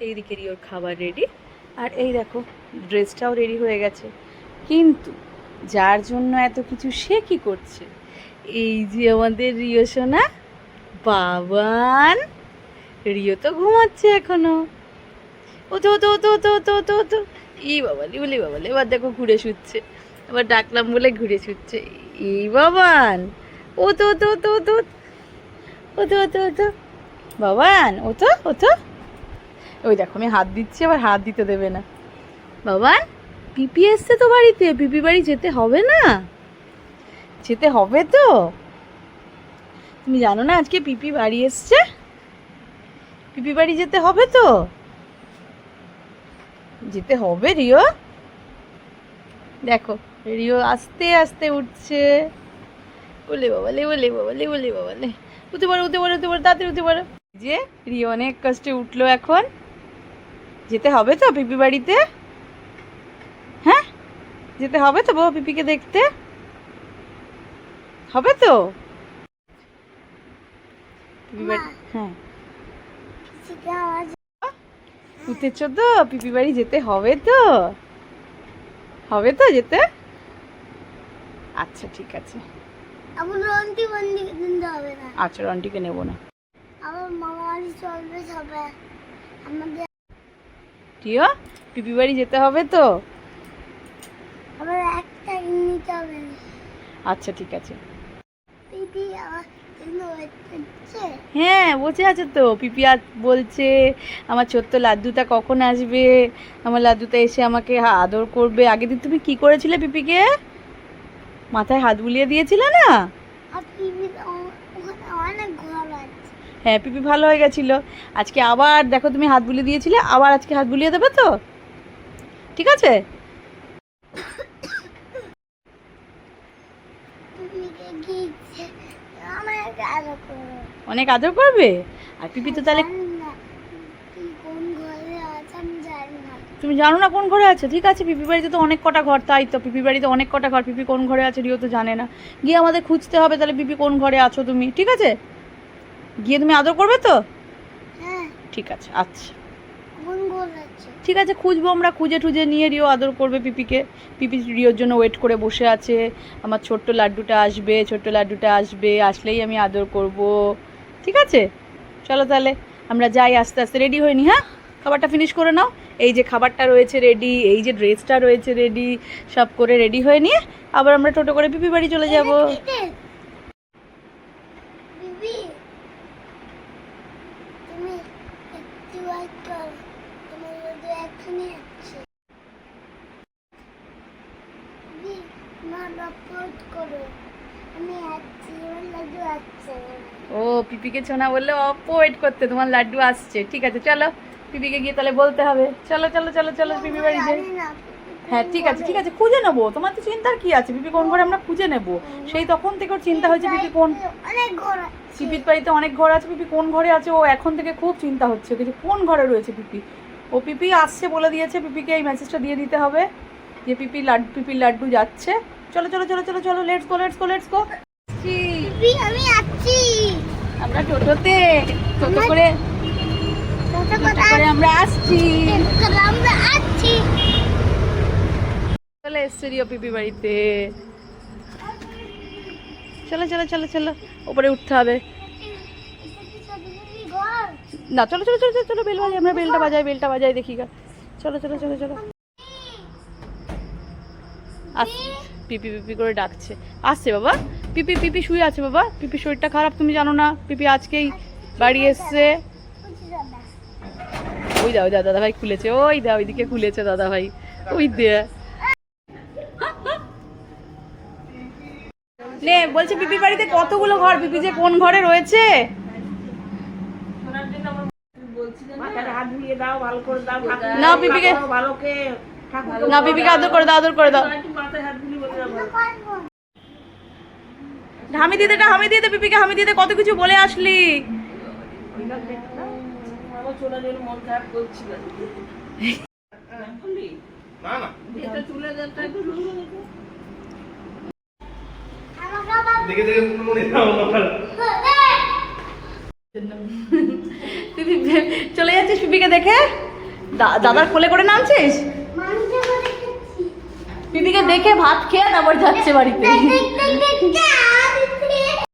এইদিকে রিওর খাবার রেডি আর এই দেখো ড্রেসটাও রেডি হয়ে গেছে কিন্তু যার জন্য এত কিছু সে কি করছে এই যে আমাদের রিও সোনা বাবান রিও তো ঘুমাচ্ছে এখনও ও তো তো তো তো তো তো তো এই বাবালি বলি বাবালি এবার দেখো ঘুরে শুচ্ছে এবার ডাকলাম বলে ঘুরে শুচ্ছে এই বাবান ও তো তো তো তো ও তো তো তো বাবান ও তো ও তো ওই দেখো আমি হাত দিচ্ছি আবার হাত দিতে দেবে না। বাবা পিপি এসছে তো বাড়িতে পিপি বাড়ি যেতে হবে না? যেতে হবে তো। তুমি জানো না আজকে পিপি বাড়ি এসছে? পিপি বাড়ি যেতে হবে তো? যেতে হবে রিও। দেখো রিও আস্তে আস্তে উঠছে। বলে বাবালে বলে বাবালে বলে বাবালে। উঠতে পারো উঠতে পারো উঠতে পারো তাড়াতাড়ি উঠতে পারো। যে রিও অনেক কষ্টে উঠল এখন। যেতে হবে তো পিপি বাড়িতে? হ্যাঁ? যেতে হবে তো বউ পিপিকে দেখতে? হবে তো? হ্যাঁ। উঠেছ তো পিপি বাড়ি যেতে হবে তো? হবে তো যেতে? আচ্ছা ঠিক আছে। আচ্ছা রন্টিকে নেব না। আমার মামা বাড়ি চলবে সবে। আমাদের টিও পিপি বাড়ি যেতে হবে তো? আবার একটা নিতে হবে। আচ্ছা ঠিক আছে। হ্যাঁ বসে আছে তো। পিপি বলছে আমার ছোট্ট লাড্ডুটা কখন আসবে? আমার লাড্ডুটা এসে আমাকে আদর করবে। আগের দিন তুমি কি করেছিলে পিপিকে? মাথায় হাত বুলিয়ে দিয়েছিলে না আর টিভি ওখানে অনেক ঘর আছে হ্যাঁ পিপি ভালো হয়ে গেছিল। আজকে আবার দেখো তুমি হাত বুলিয়ে দিয়েছিলে, আবার আজকে হাত বুলিয়ে দেবে তো? ঠিক আছে? অনেক আদর করবে? আর পিপি তো তাহলে তুমি জানো না কোন ঘরে আছে? ঠিক আছে পিপি বাড়িতে তো অনেক কটা ঘর, তাই তো পিপি বাড়িতে অনেক কটা ঘর। পিপি কোন ঘরে আছে, রিও তো জানে না। গিয়ে আমাদের খুঁজতে হবে তাহলে পিপি কোন ঘরে আছো তুমি, ঠিক আছে? গিয়ে তুমি আদর করবে তো? হ্যাঁ। ঠিক আছে আচ্ছা। ঠিক আছে খুঁজবো আমরা খুঁজে টুজে নিয়ে রিও আদর করবে পিপিকে। পিপি রিওর জন্য ওয়েট করে বসে আছে। আমার ছোট্ট লাড্ডুটা আসবে ছোট্ট লাড্ডুটা আসবে আসলেই আমি আদর করব। ঠিক আছে? চলো তাহলে আমরা যাই আস্তে আস্তে। রেডি হয়নি হ্যাঁ? খাবারটা ফিনিশ করে নাও। এই যে খাবারটা রয়েছে রেডি এই যে ড্রেসটা রয়েছে রেডি সব করে রেডি হয়ে নিয়ে আবার আমরা টোটো করে পিপি বাড়ি চলে যাব এটা বিবি তুমি একটু ওয়েট করো তোমার রোদে এখানে ওয়েট করো আমি আমার লাড্ডু ও পিপিকে ছোনা বললে অপ ওয়েট করতে তোমার লাড্ডু আসছে। ঠিক আছে চলো। পিপিকে গিয়ে তাহলে বলতে হবে। চলো চলো চলো চলো পিপি বাড়ি যাই। হ্যাঁ ঠিক আছে ঠিক আছে খুঁজে নেব। তোমার তো চিন্তার কি আছে? পিপি কোন ঘরে আমরা খুঁজে নেব? সেই তখন থেকে ওর চিন্তা হয়েছে পিপি কোন পিপির বাড়িতে অনেক ঘর আছে পিপি কোন ঘরে আছে? ও এখন থেকে খুব চিন্তা হচ্ছে। যে কোন ঘরে রয়েছে পিপি? ও পিপি আসছে বলে দিয়েছে পিপিকে এই মেসেজটা দিয়ে দিতে হবে যে পিপি লাড্ডু পিপির লাড্ডু যাচ্ছে। চলো চলো চলো চলো চলো let's go let's go let's go আমি আছি আমরা টোটোতে টোটো করে কত টোটো করে আমরা আসছি। আমরা আসছি। চলে এসছে রিও পিপি বাড়িতে। চলো চলো চলো চলো ওপরে উঠতে হবে। না, চলো চলো চলো চলো, বেল বাজাই, আমরা বেলটা বাজাই বেলটা বাজাই দেখি গা। চলো চলো চলো চলো। আস, পিপি পিপি করে ডাকছে। আসছে বাবা। পিপি পিপি শুয়ে আছে বাবা। পিপি শরীরটা খারাপ, তুমি জানো না। পিপি আজকেই বাড়ি এসছে। বুঝি দাদা ওই দাদা দাদা ভাই খুলেছে। ওই দা ওইদিকে খুলেছে দাদা ভাই ওই দে। নে, বলছে পিপি বাড়িতে কতগুলো ঘর? পিপি যে কোন ঘরে রয়েছে? না পিপিকে না পিপিকে আদর করে দাও আদর করে দাও। হামি দিতে হামি দিতে পিপিকে হামি দিতে কত কিছু বলে আসলি। না না। আমাকে আবার দেখে দেখে মনে যাও না পিপি চলে যাচ্ছিস পিপিকে দেখে দাদার কোলে করে নামছিস পিপিকে দেখে ভাত খেয়ে তারপর যাচ্ছে বাড়িতে